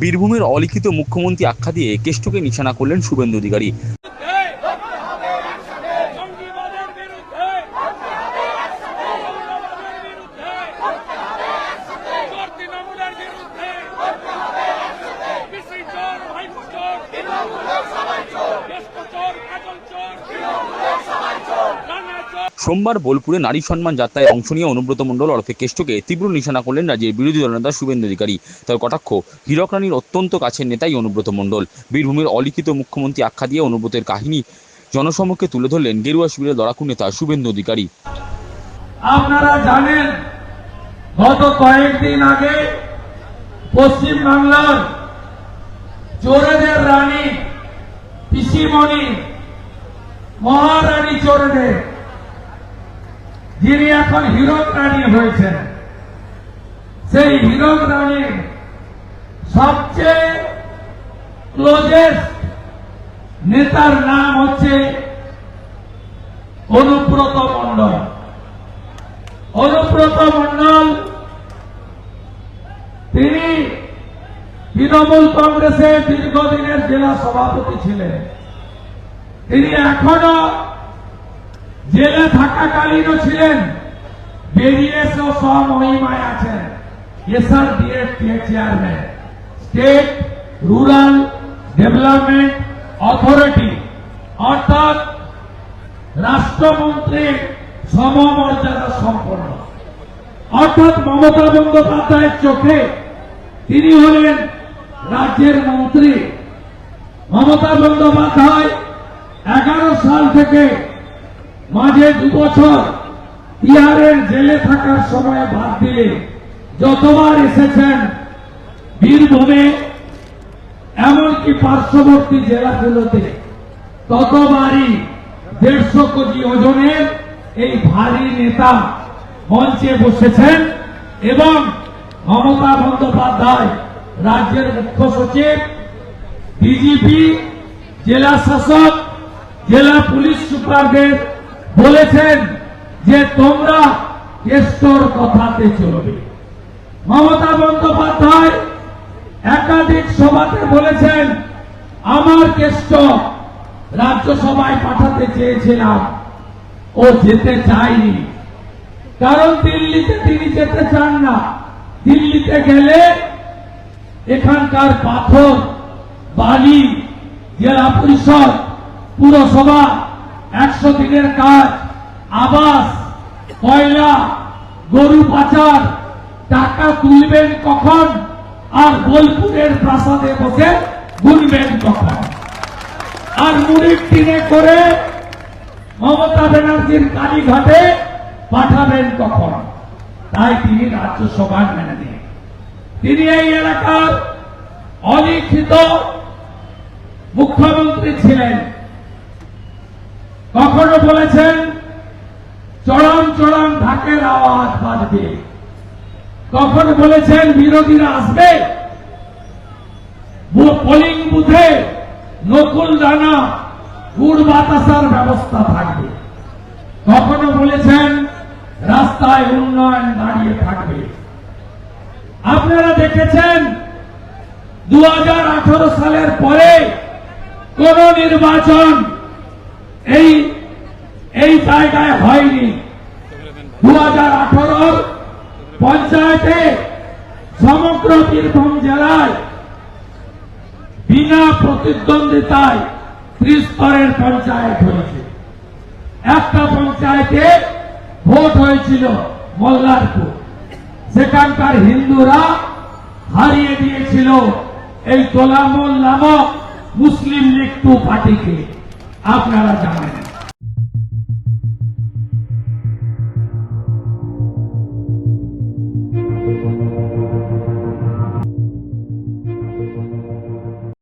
বীরভূমের অলিখিত মুখ্যমন্ত্রী আখ্যা দিয়ে কেষ্টকে নিশানা করলেন শুভেন্দু অধিকারী। সোমবার বোলপুরে নারী সম্মান যাত্রায় অংশ নিয়ে অনুব্রত মণ্ডল ওরফে কেষ্টকে তীব্র নিশানা করলেন রাজ্যের বিরোধী দলনেতা শুভেন্দু অধিকারী। তার কটাক্ষ, হীরক রানীর অত্যন্ত কাছের নেতাই অনুব্রত মণ্ডল। বীরভূমের অলিখিত মুখ্যমন্ত্রী আখ্যা দিয়ে অনুব্রতের কাহিনী জনসমক্ষে তুলে ধরলেন গেরুয়া শিবিরের লড়াকু নেতা শুভেন্দু অধিকারী। আপনারা জানেন, গত কয়েকদিন আগে পশ্চিম বাংলার চোরেদের রানী পিসিমণি, মহারানী চোরেদের যিনি এখন হীরক রানী হয়েছেন, সেই হীরক রানীর সবচেয়ে ক্লোজেস্ট নেতার নাম হচ্ছে অনুব্রত মণ্ডল। অনুব্রত মন্ডল তিনি তৃণমূল কংগ্রেসের দীর্ঘদিনের জেলা সভাপতি ছিলেন। তিনি এখনও জেলে থাকাকালীনও ছিলেন। বেরিয়ে এসেও রুরাল ডেভেলপমেন্ট অথরিটি। অর্থাৎ রাষ্ট্রমন্ত্রীর সমমর্যাদা সম্পন্ন। অর্থাৎ মমতা বন্দ্যোপাধ্যায়ের চোখে তিনি হলেন রাজ্যের মন্ত্রী। মমতা বন্দ্যোপাধ্যায় এগারো সাল থেকে মাঝে দু বছর বিহারের জেলে থাকার সময় বাদ দিলে যতবার এসেছেন বীরভূমে, এমনকি পার্শ্ববর্তী জেলাগুলোতে, ততবারই দেড়শো কোটি ওজনের এই ভারী নেতা মঞ্চে বসেছেন এবং মমতা বন্দ্যোপাধ্যায়, রাজ্যের মুখ্য সচিব ডিজিপি জেলা শাসক, জেলা পুলিশ সুপারদের বলেছেন যে তোমরা কেষ্টর কথাতে চলবে। মমতা বন্দ্যোপাধ্যায় একাধিক সভাতে বলেছেন, আমার কেষ্ট রাজ্যসভায় পাঠাতে চেয়েছিলাম ও যেতে চায়নি। কারণ দিল্লিতে তিনি যেতে চান না। দিল্লিতে গেলে এখানকার পাথর, বালি, জেলা পরিষদ, পুরসভা একশো দিনের কাজ, আবাস, কয়লা, গরু পাচার, টাকা তুলবেন কখন? আর বোলপুরের প্রাসাদে বসে গুনবেন কখন? আর মুড়ির টিনে করে মমতা ব্যানার্জির কালীঘাটে পাঠাবেন কখন? তাই তিনি রাজ্যসভার মেনে নিন তিনি এই এলাকার অলিখিত মুখ্যমন্ত্রী ছিলেন। কখনো বলেছেন, চরম চরম ঢাকের আওয়াজ বাজবে। কখনো বলেছেন, বিরোধীরা আসবে। পোলিং বুথে নকুল দানা গুড় বাতাসার ব্যবস্থা থাকবে। কখনো বলেছেন, রাস্তায় উন্নয়ন দাঁড়িয়ে থাকবে। আপনারা দেখেছেন দু হাজার আঠেরো সালের পরে কোন নির্বাচন এই জায়গায় হয়নি। দু হাজার আঠারোর পঞ্চায়েতে সমগ্র বীরভূম জেলায় বিনা প্রতিদ্বন্দ্বিতায় ত্রিস্তরের পঞ্চায়েত হয়েছে। একটা পঞ্চায়েতে ভোট হয়েছিল মল্লারপুর। সেখানকার হিন্দুরা হারিয়ে দিয়েছিল এই তোলামল নামক মুসলিম লীগ টু পার্টিকে। আপনারা জানেন।